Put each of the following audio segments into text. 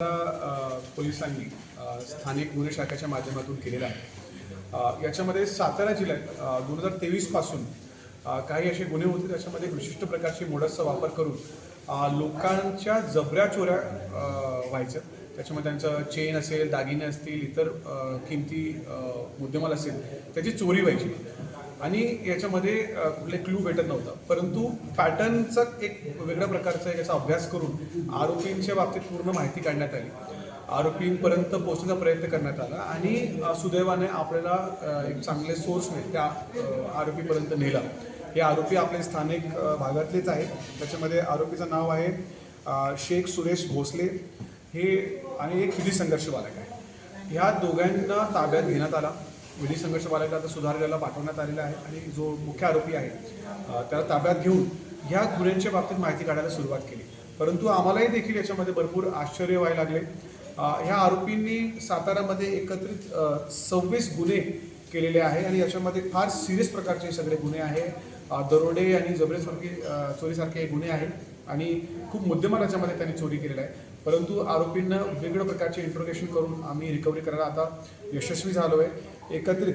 पोलिसांनी स्थानिक गुन्हे शाखेच्या माध्यमातून केलेला आहे. याच्यामध्ये सातारा जिल्ह्यात दोन हजार तेवीसपासून काही असे गुन्हे होते त्याच्यामध्ये विशिष्ट प्रकारची मोडसचा वापर करून लोकांच्या जबऱ्या चोऱ्या व्हायचं त्याच्यामध्ये त्यांचं चेन असेल दागिने असतील इतर किमती मुद्देमाल असेल त्याची चोरी व्हायची. आणि याच्यामध्ये कुठले क्लू भेटत नव्हता. परंतु पॅटर्नचा एक वेगळ्या प्रकारचा याचा अभ्यास करून आरोपींच्या बाबतीत पूर्ण माहिती काढण्यात आली. आरोपींपर्यंत पोहोचण्याचा प्रयत्न करण्यात आला आणि सुदैवाने आपल्याला एक चांगले सोर्सने त्या आरोपीपर्यंत नेला. हे आरोपी आपले स्थानिक भागातलेच आहेत. त्याच्यामध्ये आरोपीचं नाव आहे शेख सुरेश भोसले. हे आणि एक हिंदी संघर्ष बालक आहे. ह्या दोघांना ताब्यात घेण्यात आला. विधी संघर्ष बालकला आता सुधारलेला पाठवण्यात आलेला आहे आणि जो मुख्य आरोपी आहे त्याला ताब्यात घेऊन ह्या गुन्ह्यांच्या बाबतीत माहिती काढायला सुरुवात केली. परंतु आम्हालाही देखील याच्यामध्ये भरपूर आश्चर्य व्हायला लागले. ह्या आरोपींनी सातारामध्ये एकत्रित सव्वीस गुन्हे केलेले आहे आणि याच्यामध्ये फार सिरियस प्रकारचे सगळे गुन्हे आहे. दरोडे आणि जबरेसारखे चोरीसारखे हे गुन्हे आहेत आणि खूप मुद्देमाल याच्यामध्ये त्यांनी चोरी केलेला आहे. परंतु आरोपींना वेगवेगळ्या प्रकारचे इंट्रोगेशन करून आम्ही रिकव्हरी करायला आता यशस्वी झालो आहे एकत्रित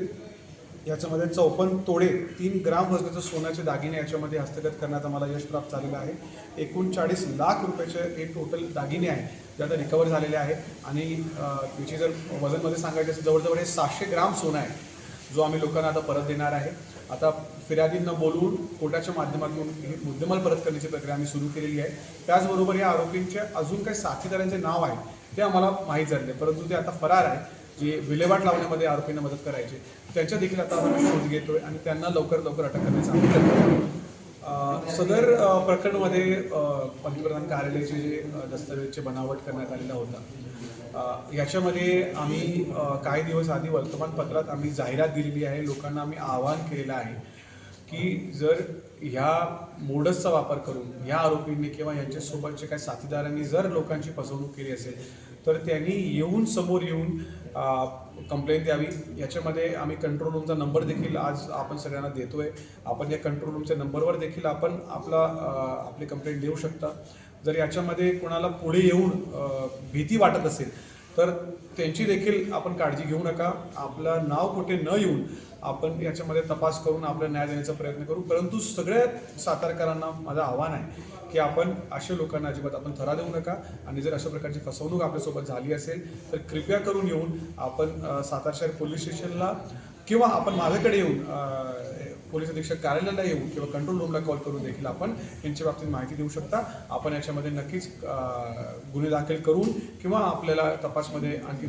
याच्यामध्ये चौपन्न तोडे तीन ग्राम वजनाचं सोन्याचे दागिने याच्यामध्ये हस्तगत करण्यात आम्हाला यश प्राप्त झालेलं आहे. एकोणचाळीस लाख रुपयाचे हे टोटल दागिने आहे जे आता रिकवर झालेले आहे आणि त्याची जर वजनमध्ये सांगायचं असेल जवळजवळ हे सहाशे ग्राम सोनं आहे जो आम्ही लोकांना आता परत देणार आहे. आता फिर्यादींना बोलवून कोर्टाच्या माध्यमातून हे मुद्देमाल परत करण्याची प्रक्रिया आम्ही सुरू केलेली आहे. त्याचबरोबर या आरोपींच्या अजून काही साथीदारांचे नाव आहे ते आम्हाला माहीत झाले परंतु ते आता फरार आहे जे विल्हेवाट लावण्यामध्ये आरोपींना मदत करायचे त्यांच्या देखील आता आम्ही शोध घेतोय आणि त्यांना लवकर लवकर अटक करण्याचा आम्ही प्रयत्न सदर प्रकरणामध्ये प्रकरणमध्ये पंतप्रधान कार्यालयाचे जे अ, दस्तावेजचे बनावट करण्यात आलेला होता. याच्यामध्ये आम्ही काही दिवस आधी वर्तमानपत्रात आम्ही जाहिरात दिलेली आहे. लोकांना आम्ही आवाहन केलेलं आहे की जर ह्या मोडसचा वापर करून ह्या आरोपींनी किंवा यांच्यासोबतच्या काही साथीदारांनी जर लोकांची फसवणूक केली असेल तर त्यांनी येऊन समोर येऊन कंप्लेंट द्यावी. याच्यामध्ये आम्ही कंट्रोल रूमचा नंबर देखील आज आपण सगळ्यांना देतोय. आपण या कंट्रोल रूमच्या नंबरवर देखील आपण आपला आपली कंप्लेंट देऊ शकता. जर याच्यामध्ये कोणाला पुढे येऊन भीती वाटत असेल तर त्यांची देखील आपण काळजी घेऊ नका. आपलं नाव कुठे न येऊन आपण याच्यामध्ये तपास करून आपला न्याय देण्याचा प्रयत्न करू. परंतु सगळ्या सातारकरांना माझं आव्हान आहे की आपण अशा लोकांना अजिबात आपण थरा देऊ नका. आणि जर अशा प्रकारची फसवणूक आपल्यासोबत झाली असेल तर कृपया करून येऊन आपण सातार शहर पोलीस स्टेशनला किंवा आपण माझ्याकडे येऊन पोलीस अधीक्षक कार्यालयाला येऊन किंवा कंट्रोल रूमला कॉल करून देखील आपण. यांच्या बाबतीत माहिती देऊ शकता. आपण याच्यामध्ये नक्कीच गुन्हे दाखल करून किंवा आपल्याला तपासमध्ये आणखी